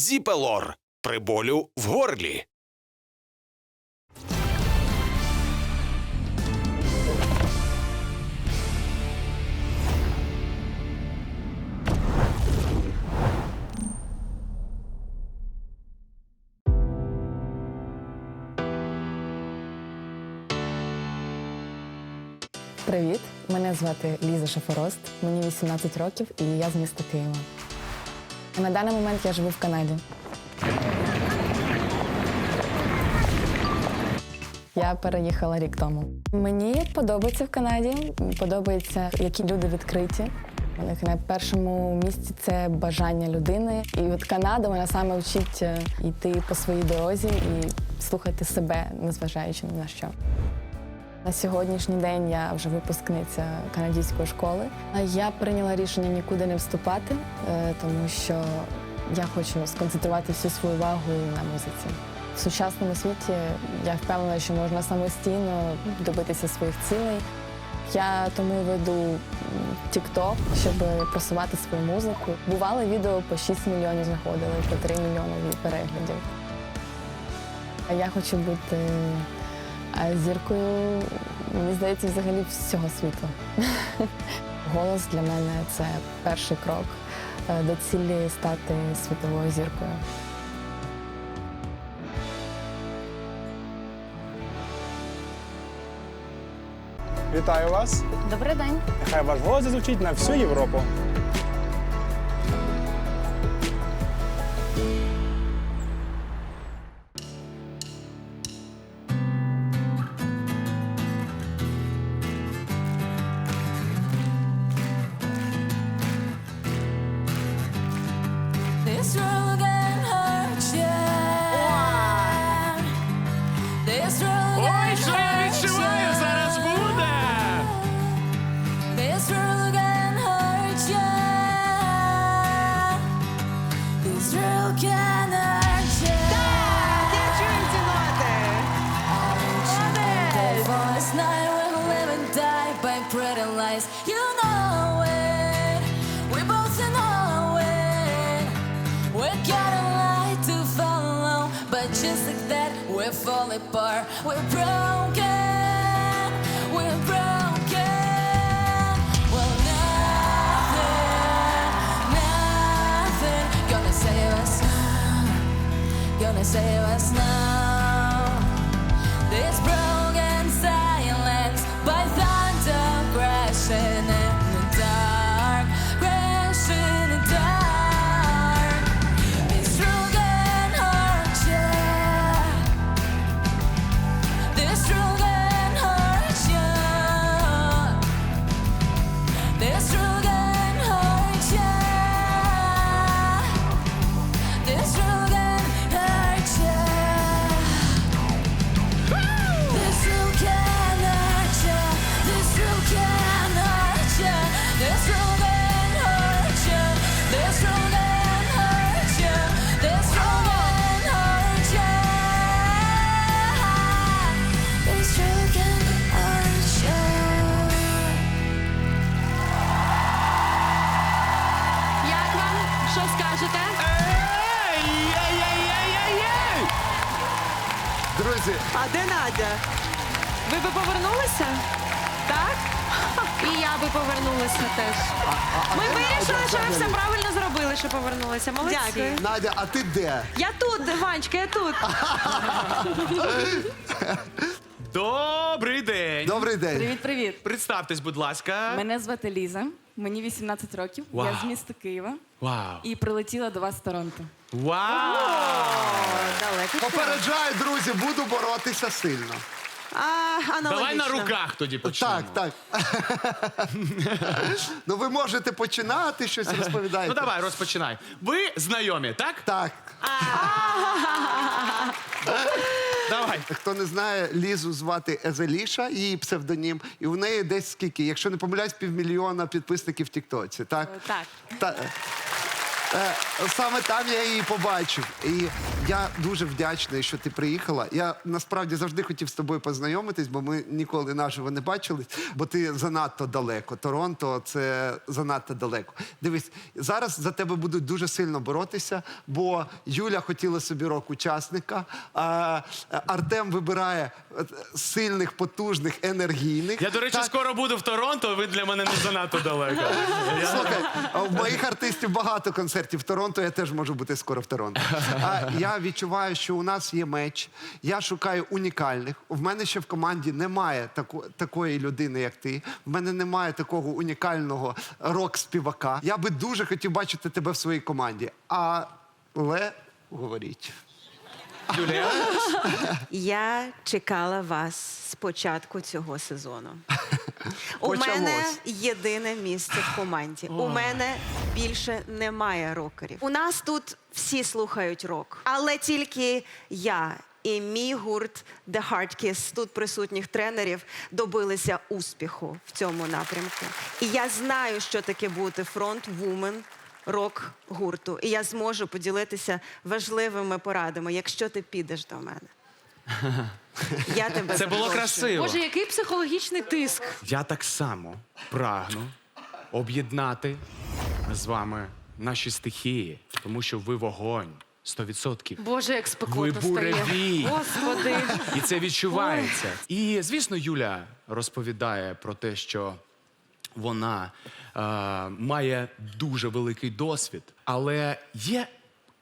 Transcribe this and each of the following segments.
Зіпелор при болю в горлі. Привіт, мене звати Ліза Шафорост, мені 18 років і я з міста Києва. На даний момент я живу в Канаді. Я переїхала рік тому. Мені подобається в Канаді, подобається, які люди відкриті. У них на першому місці це бажання людини. І от Канада вона саме вчить е, йти по своїй дорозі і слухати себе, незважаючи ні на що. На сьогоднішній день я вже випускниця канадської школи. Я прийняла рішення нікуди не вступати, е, тому що я хочу сконцентрувати всю свою увагу на музиці. В сучасному світі я впевнена, що можна самостійно добитися своїх цілей. Я тому веду TikTok, щоб просувати свою музику. Бували відео по 6 мільйонів знаходили, по 3 мільйони переглядів. Я хочу бути зіркою, мені здається, взагалі всього світу. Голос для мене це перший крок е, до цілі стати світовою зіркою. Вітаю вас! Добрий день. Нехай ваш голос зазвучить на всю Європу. That, we fall apart. We're broken. We're broken. Well, nothing, nothing gonna save us now. Gonna save us now. Друзі, А де Надя? Ви би повернулися? Так? І я би повернулася теж. Ми вирішили, що ви все правильно зробили, що повернулися. Молодці. Дякую. Надя, а ти де? Я тут, Ванечка, я тут. Добрий день. Добрий день. Привіт, привіт. Представтесь, будь ласка. Мене звати Ліза, мені 18 років. Вау. Я з міста Києва Вау. і прилетіла до вас з Торонто. Вау! Попереджаю, друзі, буду боротися сильно. А, аналогічно. Давай на руках тоді почнемо. Так, так. ну ви можете починати щось розповідати. Ну давай, розпочинай. Ви знайомі, так? Так. Давай. Хто не знає, Лізу звати Езеліша, її псевдонім, і в неї десь скільки, якщо не помиляюсь, півмільйона підписників в Тіктоці, так? Так. Та- Е, Саме там я її побачив. І я дуже вдячний, що ти приїхала. Я насправді завжди хотів з тобою познайомитись, бо ми ніколи наживо не бачились, бо ти занадто далеко. Торонто це занадто далеко. Дивись, зараз за тебе будуть дуже сильно боротися, бо Юля хотіла собі рок учасника, а Артем вибирає е, сильних, потужних, енергійних. Я, до речі, Так, скоро буду в Торонто, ви для мене не занадто далеко. Слухай, у моїх артистів багато концертів в Торонто, я теж можу бути скоро в Торонто. А я відчуваю, що у нас є меч. Я шукаю унікальних. В мене ще в команді немає тако, такої людини, як ти. В мене немає такого унікального рок-співака. Я би дуже хотів бачити тебе в своїй команді. Але говоріть. Юлія, Я чекала вас з початку цього сезону. У Почалось. мене єдине місце в команді. У мене більше немає рокерів. У нас тут всі слухають рок, але тільки я. І мій гурт The Hard Kiss, тут присутніх тренерів, добилися успіху в цьому напрямку. І я знаю, що таке бути фронт-вумен рок гурту. І я зможу поділитися важливими порадами, якщо ти підеш до мене. Я тебе це було запрошую. красиво. Боже, який психологічний тиск. Я так само прагну об'єднати з вами наші стихії, тому що ви вогонь 100%. Боже, як Ви спекотно стає. буревій. Господи. І це відчувається. І звісно, Юля розповідає про те, що вона е, має дуже великий досвід, але є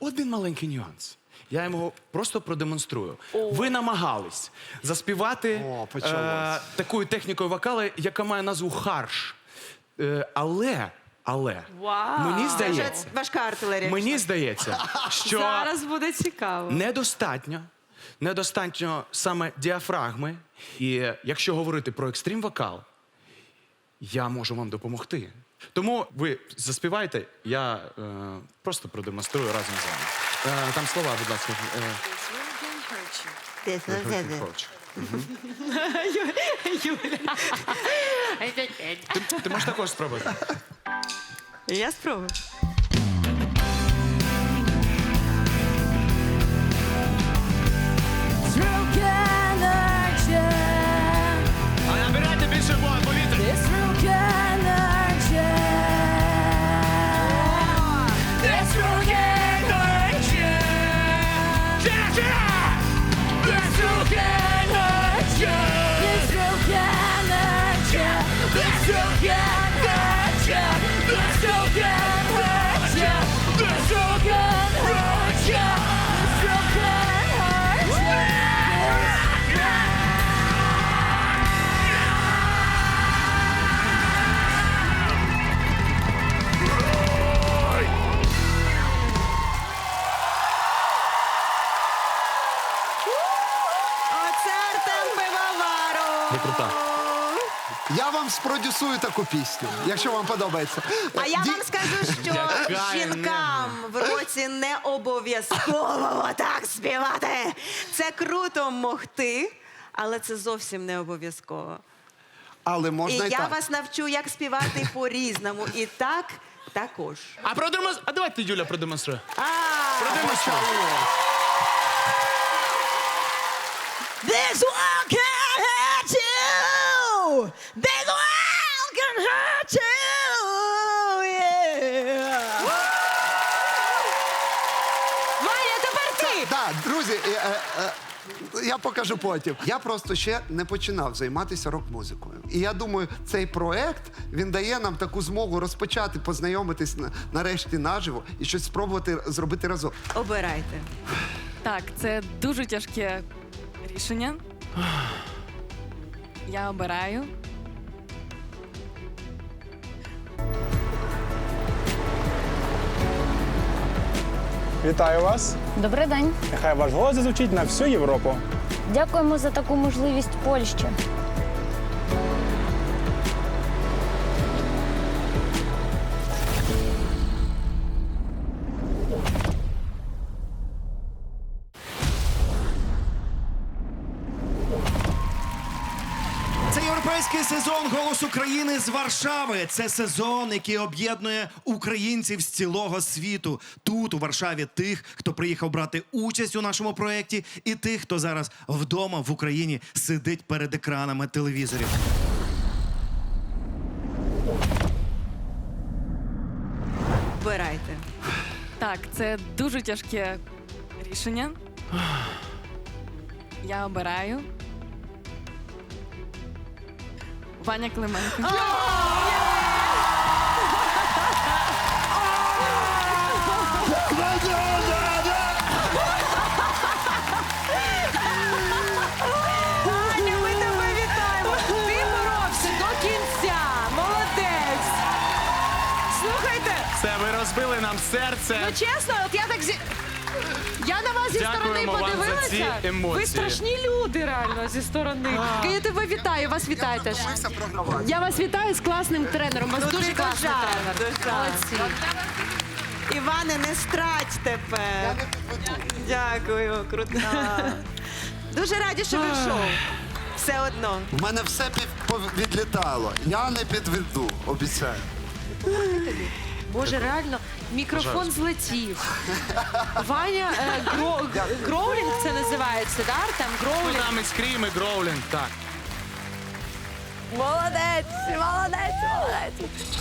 один маленький нюанс. Я йому просто продемонструю. Ви намагались заспівати О, почалось. такою технікою вокали, яка має назву харш. Е, але, але мені здається, важка артилерія. мені здається, що Зараз буде цікаво. недостатньо. Недостатньо саме діафрагми. І якщо говорити про екстрім вокал, я можу вам допомогти. Тому ви заспівайте, я е, просто продемонструю разом з вами. Е, там слова, будь ласка. Е, ти, ти можеш також спробувати. Я спробую. Ви крута. Я вам спродюсую таку пісню, якщо вам подобається. А я Ді- вам скажу, що Яка жінкам в році не обов'язково так співати. Це круто могти, але це зовсім не обов'язково. Але І можна і, я так. вас навчу, як співати по-різному. І так також. А продемонструй. А давайте Юля продемонструє. А, Продемонструй. This one can hurt you. This one can hurt you. Yeah. Ваня, тепер ти! Так, друзі, е, е, е, я покажу потім. Я просто ще не починав займатися рок-музикою. І я думаю, цей проект він дає нам таку змогу розпочати, познайомитись на- нарешті наживо і щось спробувати зробити разом. Обирайте. Так, це дуже тяжке рішення. Я обираю. Вітаю вас! Добрий день. Нехай ваш голос зазвучить на всю Європу. Дякуємо за таку можливість Польщі. Європейський сезон Голос України з Варшави. Це сезон, який об'єднує українців з цілого світу. Тут, у Варшаві, тих, хто приїхав брати участь у нашому проєкті, і тих, хто зараз вдома в Україні сидить перед екранами телевізорів. Вибирайте. Так, це дуже тяжке рішення. Я обираю. Ваня Клименко. Аня, ми тебе вітаємо. Ти боровся до кінця. Молодець. Слухайте, Це ви розбили нам серце. ну чесно, от я так зі. Я на вас зі сторони Дякуємо вам за подивилася. емоції. Ви страшні люди, реально, зі сторони. Я тебе вітаю, вас вітаю теж. Я вас вітаю з класним тренером. У вас дуже ти класний тренер. Молодці. Іване, не страť тепер. Дякую, крута. Дуже раді, що ви в шоу. Все одно. У мене все під, пов- відлітало. Я не підведу, обіцяю. Боже, реально, мікрофон злетів. Ваня, е, гро, гроулінг це називається, да, Артем? Ну, Гроулінг. там і скрім, і гроулінг, так. Молодець! Молодець! молодець.